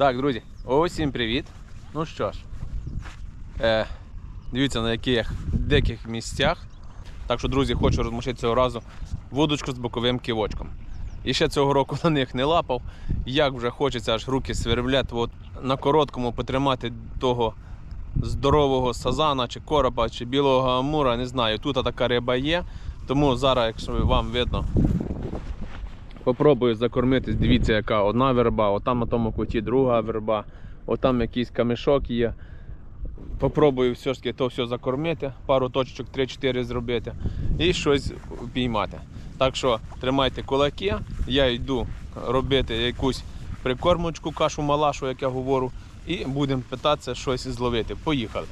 Так, друзі, усім привіт. Ну що ж, е, дивіться на яких диких місцях. Так що, друзі, хочу розмушити цього разу вудочку з боковим кивочком. І ще цього року на них не лапав. Як вже хочеться аж руки сверблять, от на короткому потримати того здорового сазана, чи коропа, чи білого амура, не знаю. Тут така риба є. Тому зараз, якщо вам видно, Попробую закормитись, дивіться, яка одна верба, отам на тому куті друга верба, отам якийсь камішок є. Попробую все ж таки то все закормити, пару точечок 3-4 зробити і щось піймати. Так що тримайте кулаки, я йду робити якусь прикормочку, кашу малашу, як я говорю, і будемо питатися щось зловити. Поїхали.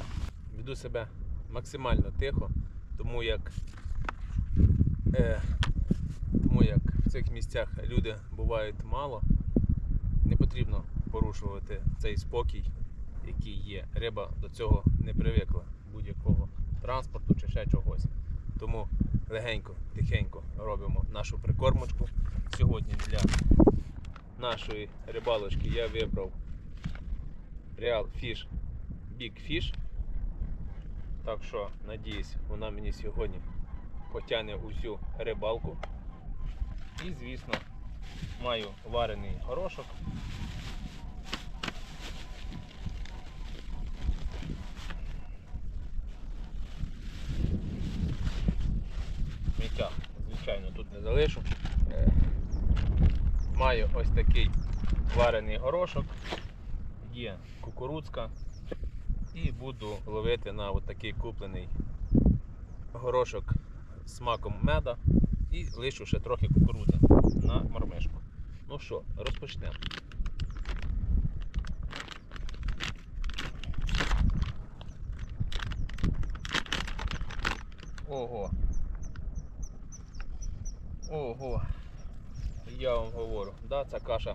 Веду себе максимально тихо, тому як е, тому як в цих місцях люди бувають мало, не потрібно порушувати цей спокій, який є. Риба до цього не привикла будь-якого транспорту чи ще чогось. Тому легенько, тихенько робимо нашу прикормочку. Сьогодні для нашої рибалочки я вибрав Real Fish Big Fish. Так що, надіюсь, вона мені сьогодні потягне усю рибалку. І, звісно, маю варений горошок. Сміття, звичайно, тут не залишу. Е, Маю ось такий варений горошок, є кукурудзка і буду ловити на такий куплений горошок смаком меда і лишу ще трохи кукурудзи на мармишку. Ну що, розпочнемо. Ого. Ого. Я вам говорю, да, ця каша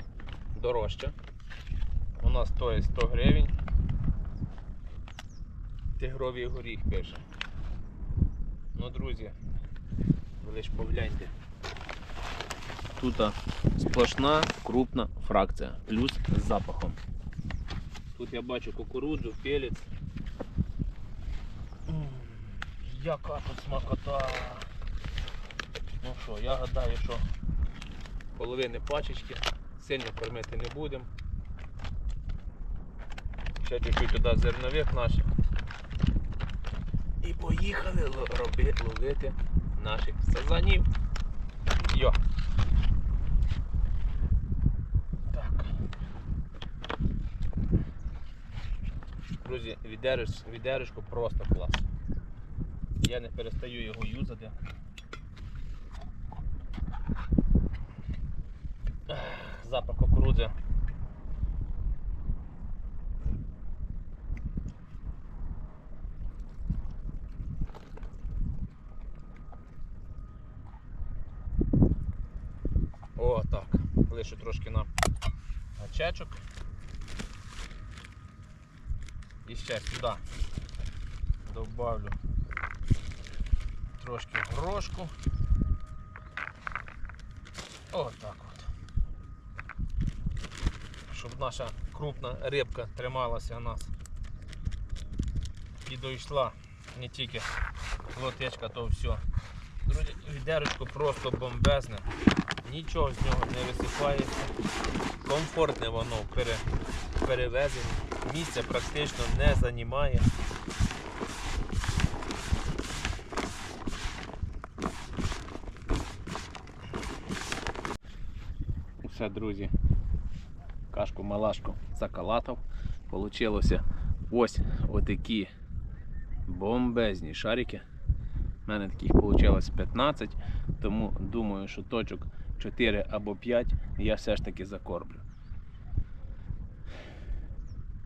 дорожча. Вона стоїть 100 гривень. Тигровий горіх пише. Ну, друзі, ви лиш погляньте. Тут сплошна крупна фракція, плюс з запахом. Тут я бачу кукурудзу, пелець. Яка тут смакота. Ну що, я гадаю, що половини пачечки сильно кормити не будемо. Ще чуть-чуть туди зернових наших. І поїхали ло- ловити наших сазанів. Йо. Так. Друзі, відеришко просто клас. Я не перестаю його юзати. Запах кукурудзи. О, так. Лишу трошки на гачечок. І ще сюди добавлю трошки горошку. О, так от. Щоб наша крупна рибка трималася у нас і дійшла не тільки лотечка, то все. Друзі, відерочко просто бомбезне. Нічого з нього не висипається. Комфортне воно пере, перевезенні. Місця практично не займає. Все, друзі. Кашку малашку закалатав. Получилося ось отакі бомбезні шарики. У мене таких вийшло 15, тому думаю, що точок 4 або 5 я все ж таки закорблю.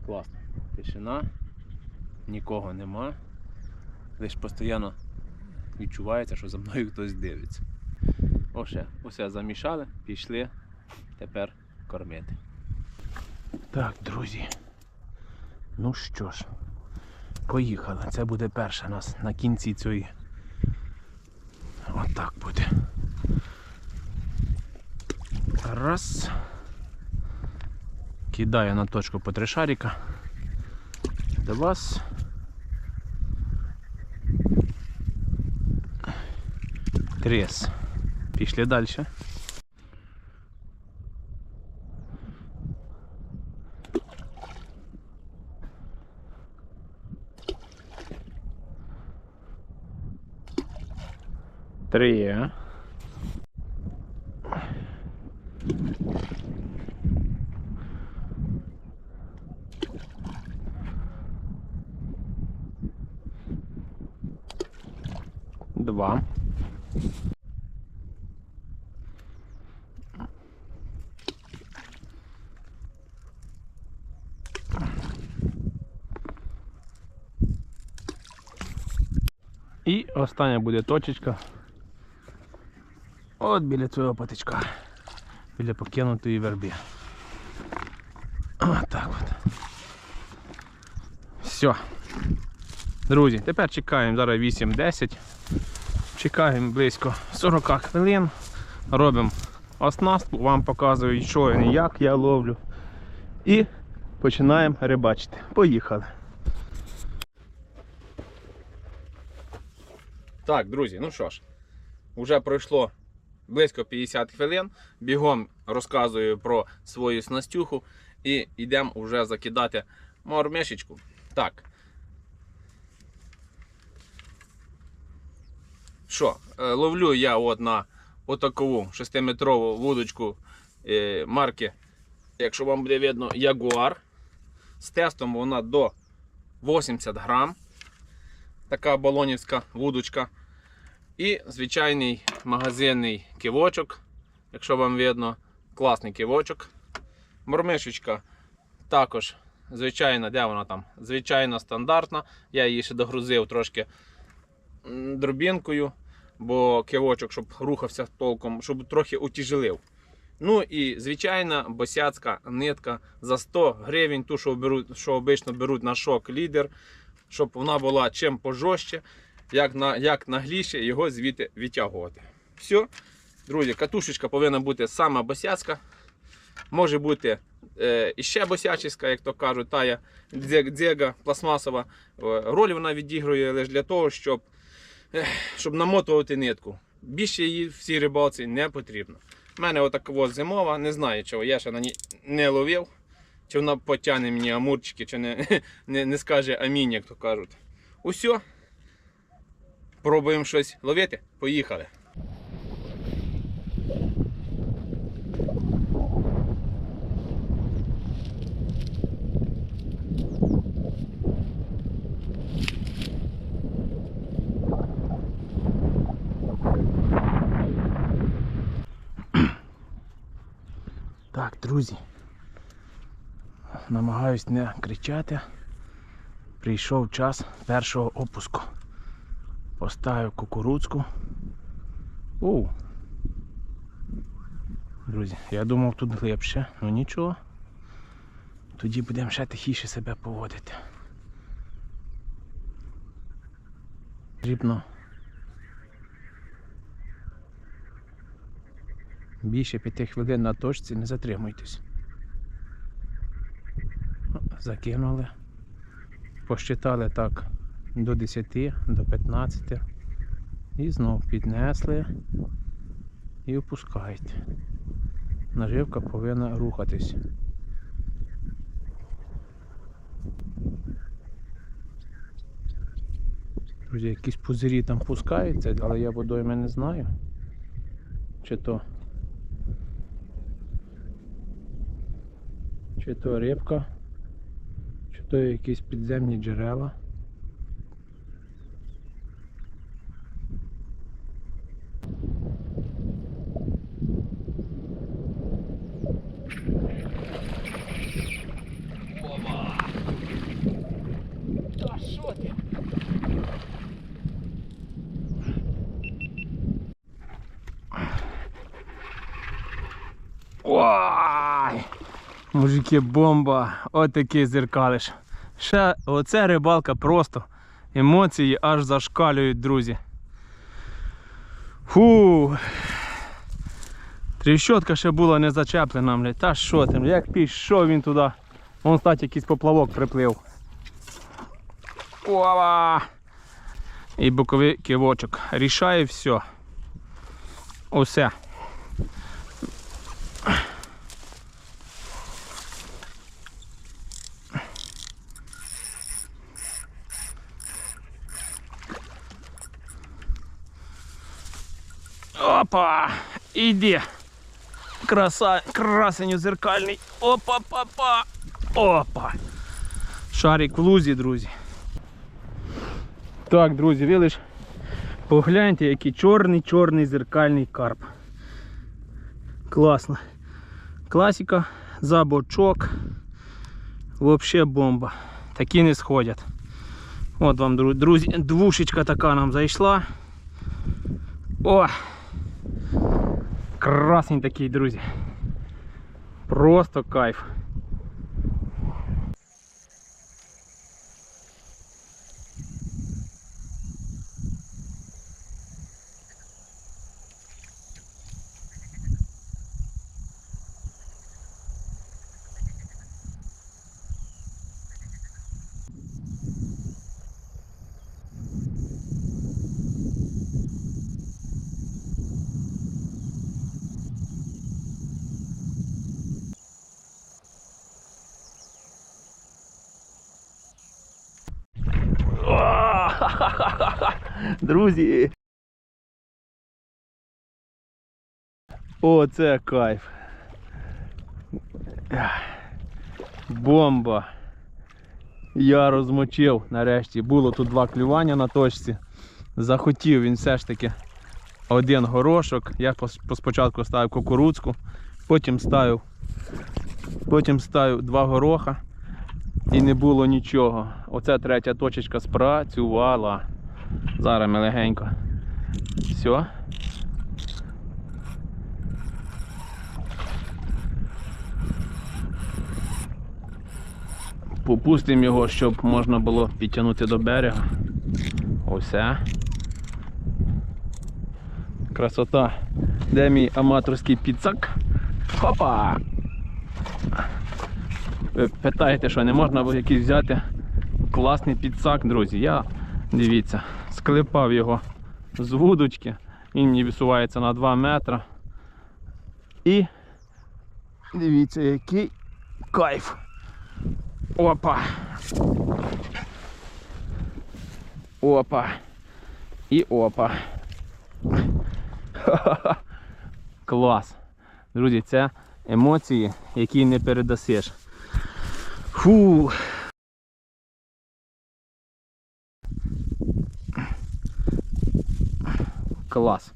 Класно. Тишина, нікого нема. Лише постійно відчувається, що за мною хтось дивиться. Оше, усе замішали, пішли тепер кормити. Так, друзі. Ну що ж, поїхали. Це буде перша нас на кінці цієї. Отак буде. Раз. Кидаю на точку по три шарика. До вас. Трес. Пішли далі. Три. Два. І остання буде точечка. От біля цього патичка. Біля покинутої верби. Отак от. Все. Друзі, тепер чекаємо зараз 8-10. Чекаємо близько 40 хвилин. Робимо оснастку, вам показую, що і як я ловлю. І починаємо рибачити. Поїхали. Так, друзі, ну що ж, вже пройшло близько 50 хвилин. Бігом розказую про свою снастюху і йдемо вже закидати мормишечку. Так. Що, е, ловлю я от на отакову 6-метрову вудочку е, марки, якщо вам буде видно, Jaguar. З тестом вона до 80 грам. Така балонівська вудочка. І звичайний магазинний кивочок, якщо вам видно, класний кивочок. Мормишечка також звичайна, де вона там? Звичайно стандартна. Я її ще догрузив трошки дробінкою, бо кивочок, щоб рухався толком, щоб трохи утяжелив. Ну і звичайна босяцька нитка за 100 гривень, ту, що беруть, що обично беруть на шок лідер, щоб вона була чим пожорстче, як, на, як нагліше його звідти відтягувати. Все, друзі, катушечка повинна бути сама босяцька. Може бути е, іще босячиська, як то кажуть, тая дзега пластмасова. Е, Роль вона відігрує лише для того, щоб, е, щоб намотувати нитку. Більше її в цій рибалці не потрібно. У мене отакова зимова, не знаю чого, я ще на ній не ловив. Чи вона потягне мені амурчики, чи не, не, не скаже амінь, як то кажуть. Усьо. Пробуємо щось ловити. Поїхали. Так, друзі. Намагаюсь не кричати. Прийшов час першого опуску. Поставив кукурудзку. Оу. Друзі, я думав тут глибше, ну нічого. Тоді будемо ще тихіше себе поводити. Потрібно більше п'яти хвилин на точці не затримуйтесь. Ну, Закинули. Посчитали так до 10, до 15 і знов піднесли і опускають. Наживка повинна рухатись. Друзі, якісь пузирі там пускаються, але я водойми не знаю. Чи то чи то рибка, чи то якісь підземні джерела. Та що ти? Ой! Мужики, бомба! Отакий зеркалиш. Ще оце рибалка просто. Емоції аж зашкалюють, друзі. Фу. Тріщотка ще була не зачеплена, блядь. Та що там, як пішов він туди. Вон, стать якийсь поплавок приплив. Ова! І боковий кивочок. Рішає все. Усе. Опа! Іди! Краса, красеню зеркальний. Опа, па, па. Опа. Шарик в лузі, друзі. Так, друзі, ви лиш погляньте, який чорний, чорний зеркальний карп. Класно. Класика, за бочок. Вообще бомба. Такі не сходять. От вам, дру- друзі, двушечка така нам зайшла. О! Красень такий, друзі. Просто кайф. Друзі. О, це кайф. Бомба. Я розмочив нарешті. Було тут два клювання на точці. Захотів він все ж таки один горошок. Я спочатку ставив кукурудзку, потім ставив, потім ставив два гороха і не було нічого. Оця третя точечка спрацювала. Зараз ми легенько. Все. Попустимо його, щоб можна було підтягнути до берега. Усе. Красота. Де мій аматорський підсак? Хопа! Ви питаєте, що не можна було якийсь взяти класний підсак, друзі. Я, дивіться, склепав його з вудочки. Він мені висувається на 2 метри. І дивіться, який кайф. Опа. Опа. І опа. Ха-ха-ха. Клас. Друзі, це емоції, які не передасиш. Фу. Клас.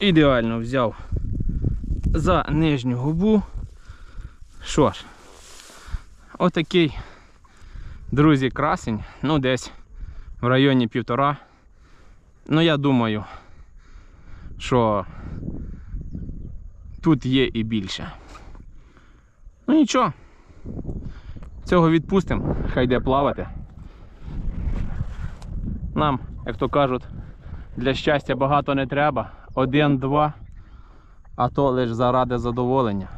Ідеально взяв за нижню губу. Що ж, отакий, друзі, красень, ну десь в районі півтора. Ну я думаю, що тут є і більше. Ну нічого, цього відпустимо, хай йде плавати. Нам, як то кажуть, для щастя багато не треба. Один-два, а то лише заради задоволення.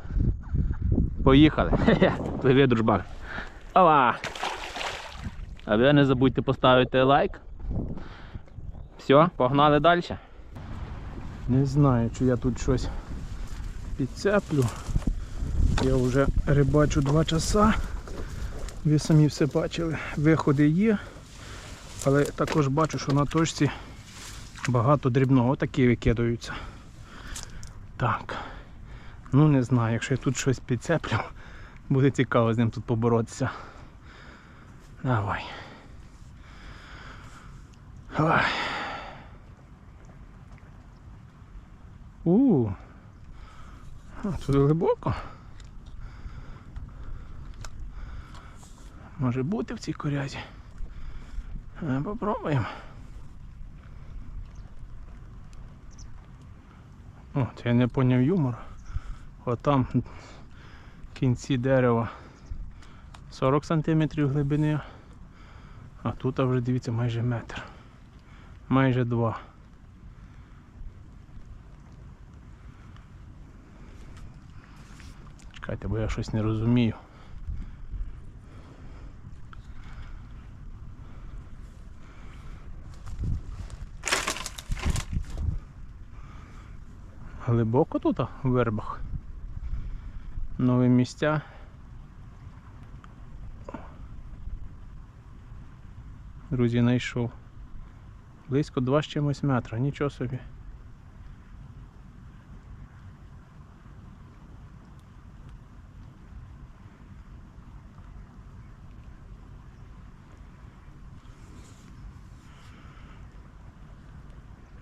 Поїхали. Пливи, дружбак. Ова! А ви не забудьте поставити лайк. Все, погнали далі. Не знаю, чи я тут щось підцеплю. Я вже рибачу два часа. Ви самі все бачили. Виходи є. Але також бачу, що на точці багато дрібного такі викидаються. Так. Ну не знаю, якщо я тут щось підцеплю, буде цікаво з ним тут поборотися. Давай. Ой. У. А, тут глибоко. Може бути в цій корязі. Попробуємо. От, я не поняв юмор. От там кінці дерева 40 см глибини. А тут вже дивіться майже метр. Майже два. Чекайте, бо я щось не розумію. Глибоко тут в вербах. Нові місця. Друзі, знайшов. Близько 2 з чимось метра, нічого собі.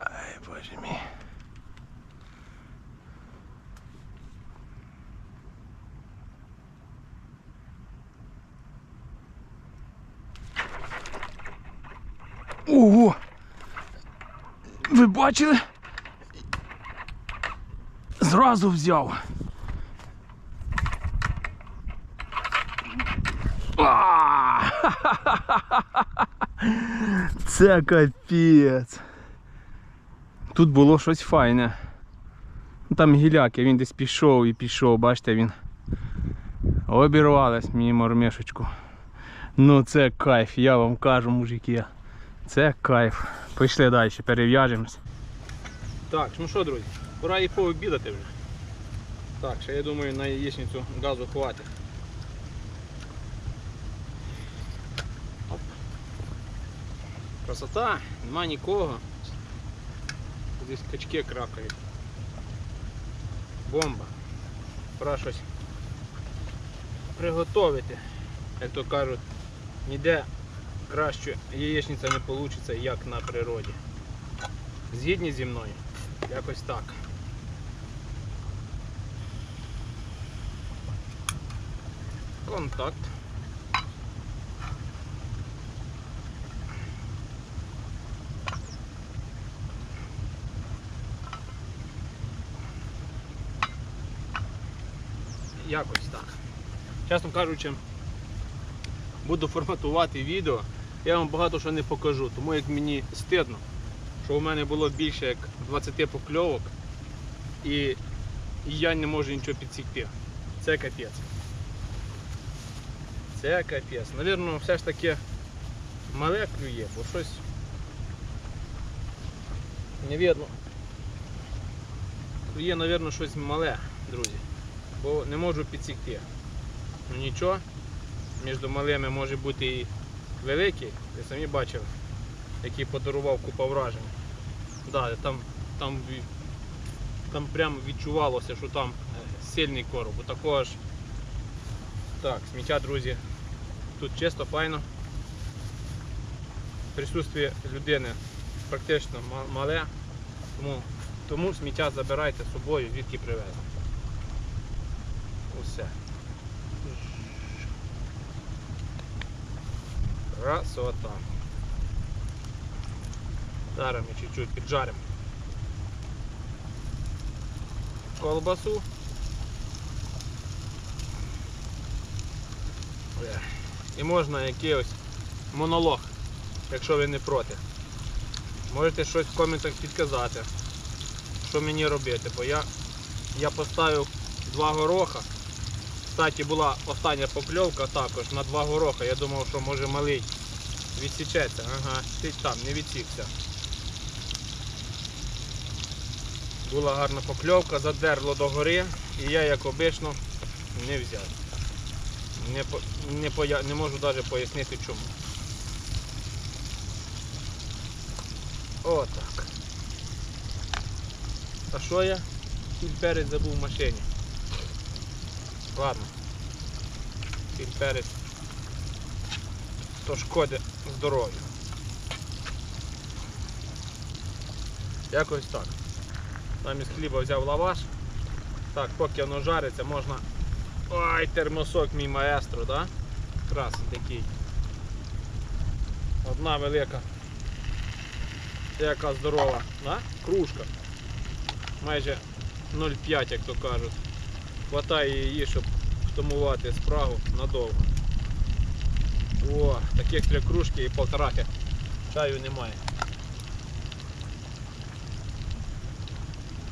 Ай, боже мій. Ого! Ви бачили? Зразу взяв. Це капець. Тут було щось файне. Там гіляки, він десь пішов і пішов, бачите він. Обірвалась мені мормишечку. Ну це кайф, я вам кажу, мужики. Це кайф. Пішли далі, перев'яжемось. Так, ну що, друзі, пора і пообідати вже. Так, ще я думаю на яєчницю газу хватить. Оп. Красота, нема нікого. Десь качки кракають. Бомба. Пора щось приготувати. Як то кажуть, ніде краще яєчниця не вийде, як на природі. Згідні зі мною? Якось так. Контакт. Якось так. Чесно кажучи, буду форматувати відео. Я вам багато що не покажу, тому як мені стидно, що у мене було більше як 20 покльовок і і я не можу нічого підсікти. Це капець. Це капець. Навірно, все ж таки мале клює, бо щось не видно. Клює, навірно, щось мале, друзі. Бо не можу підсікти. Ну нічого, між малими може бути і великий, ви самі бачили, який подарував купа вражень. Да, там, там, там прям відчувалося, що там сильний короб. Такого ж. Так, сміття, друзі. Тут чисто, файно. Присутствие людини практично мале, тому, тому сміття забирайте з собою, звідки привезли. Усе. Красота. Зараз ми чуть-чуть піджаримо колбасу. Е, І можна якийсь монолог, якщо ви не проти. Можете щось в коментах підказати, що мені робити, бо я, я поставив два гороха. Кстати, була остання покльовка також на два гороха. Я думав, що може малий відсічеться. Ага, ти там не відсікся. Була гарна покльовка, задерло до гори і я, як обично, не взяв. Не, не, не можу навіть пояснити чому. Отак. А що я? Сіль перець забув в машині. Ладно. Сіль перець. То шкодить здоров'ю. Якось так. Замість хліба взяв лаваш. Так, поки воно жариться, можна. Ой, термосок мій маестро, да? Красний такий. Одна велика. Яка здорова, да? Кружка. Майже 0,5, як то кажуть. Хватає її, щоб втамувати спрагу надовго. О, таких три кружки і полторахи. Чаю немає.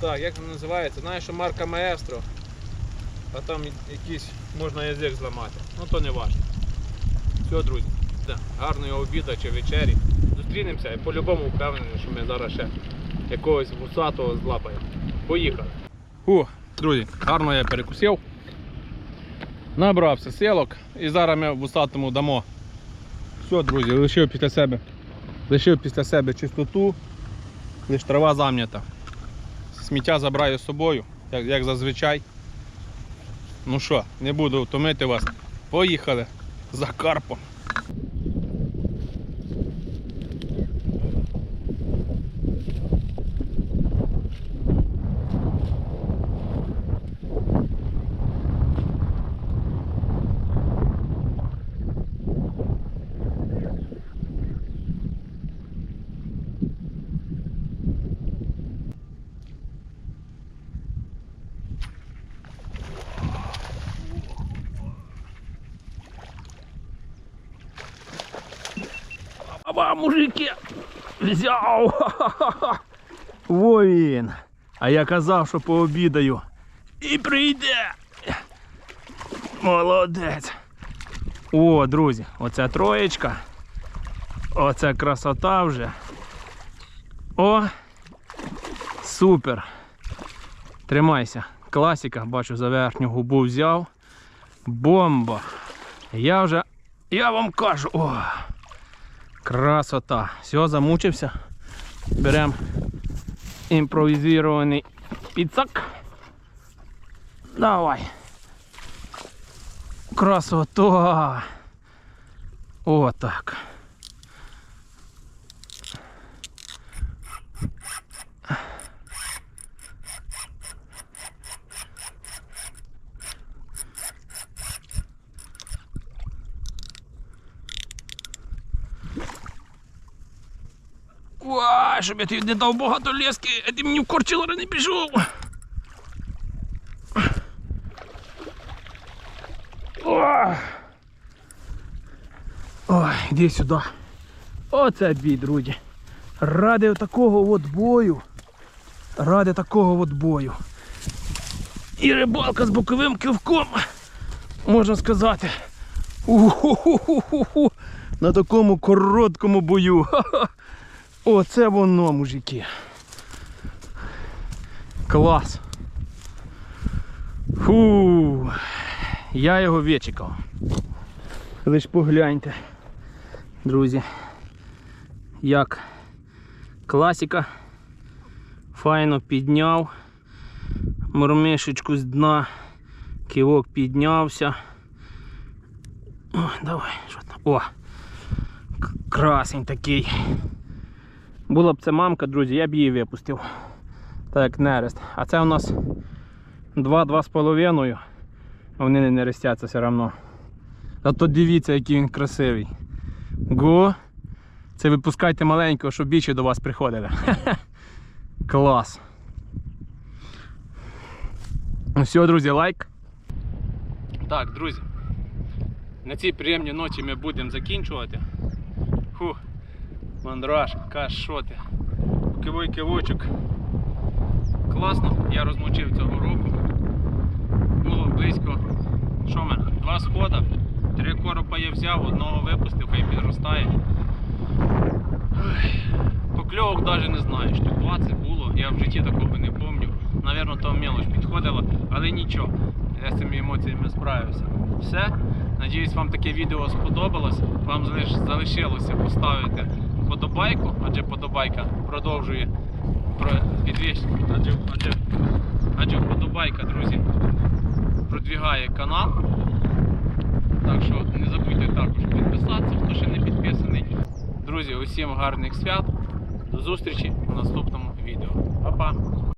Так, як воно називається? Знаєш, що марка Маестро, а там якийсь можна язик зламати. Ну то не важно. Все, друзі, да, гарного обіду чи вечері. Зустрінемося і по-любому впевнений, що ми зараз ще якогось вусатого злапаємо. Поїхали. О, друзі, гарно я перекусив. Набрався силок і зараз ми вусатому дамо. Все, друзі, лишив після себе. Лишив після себе чистоту, лиш трава зам'ята. Сміття забираю з собою, як, як зазвичай. Ну що, не буду втомити вас. Поїхали за карпом. Мужики! Взяв! Во він! А я казав, що пообідаю. І прийде! Молодець! О, друзі, оця троєчка. Оце красота вже. О! Супер! Тримайся. Класіка, бачу, за верхню губу взяв. Бомба! Я вже. Я вам кажу. О! Красота. Все, замучився. Беремо імпровізований піцак. Давай. Красота. Отак. Уа, щоб я тобі не дав багато лески, а ти мені в корчилори не пішов. Ой, іди сюди. Оце бій, друзі. Ради такого от бою. Ради такого от бою. І рибалка з боковим кивком, можна сказати. У-ху-ху-ху-ху. На такому короткому бою. Ха-ха. Оце воно, мужики. Клас. Фу. Я його вичекав. Лиш погляньте, друзі. Як класика. Файно підняв. Мормишечку з дна. Кивок піднявся. О, давай, що там? О! Красень такий. Була б це мамка, друзі, я б її випустив. Так як нерест. А це у нас 2-2,5. А вони не нерестяться все одно. Зато дивіться, який він красивий. Го. Це випускайте маленького, щоб більше до вас приходили. Клас. Ну все, друзі, лайк. Так, друзі. На цій приємній ночі ми будемо закінчувати. Фух. Мандраж, каш, що? Кивой кивочок. Класно, я розмочив цього року. Було близько. Що мене? Два схода, три коропа я взяв, одного випустив, хай підростає. Покльовок навіть не знаю, штук 20 було, я в житті такого не пам'ятаю. Навірно, то мелоч підходила, але нічого. Я з цими емоціями справився. Все. Надіюсь, вам таке відео сподобалось. Вам залишилося поставити подобайку, адже подобайка продовжує про. Адже, адже, адже подобайка, друзі, продвігає канал. Так що не забудьте також підписатися, хто ще не підписаний. Друзі, усім гарних свят. До зустрічі у наступному відео. Па-па!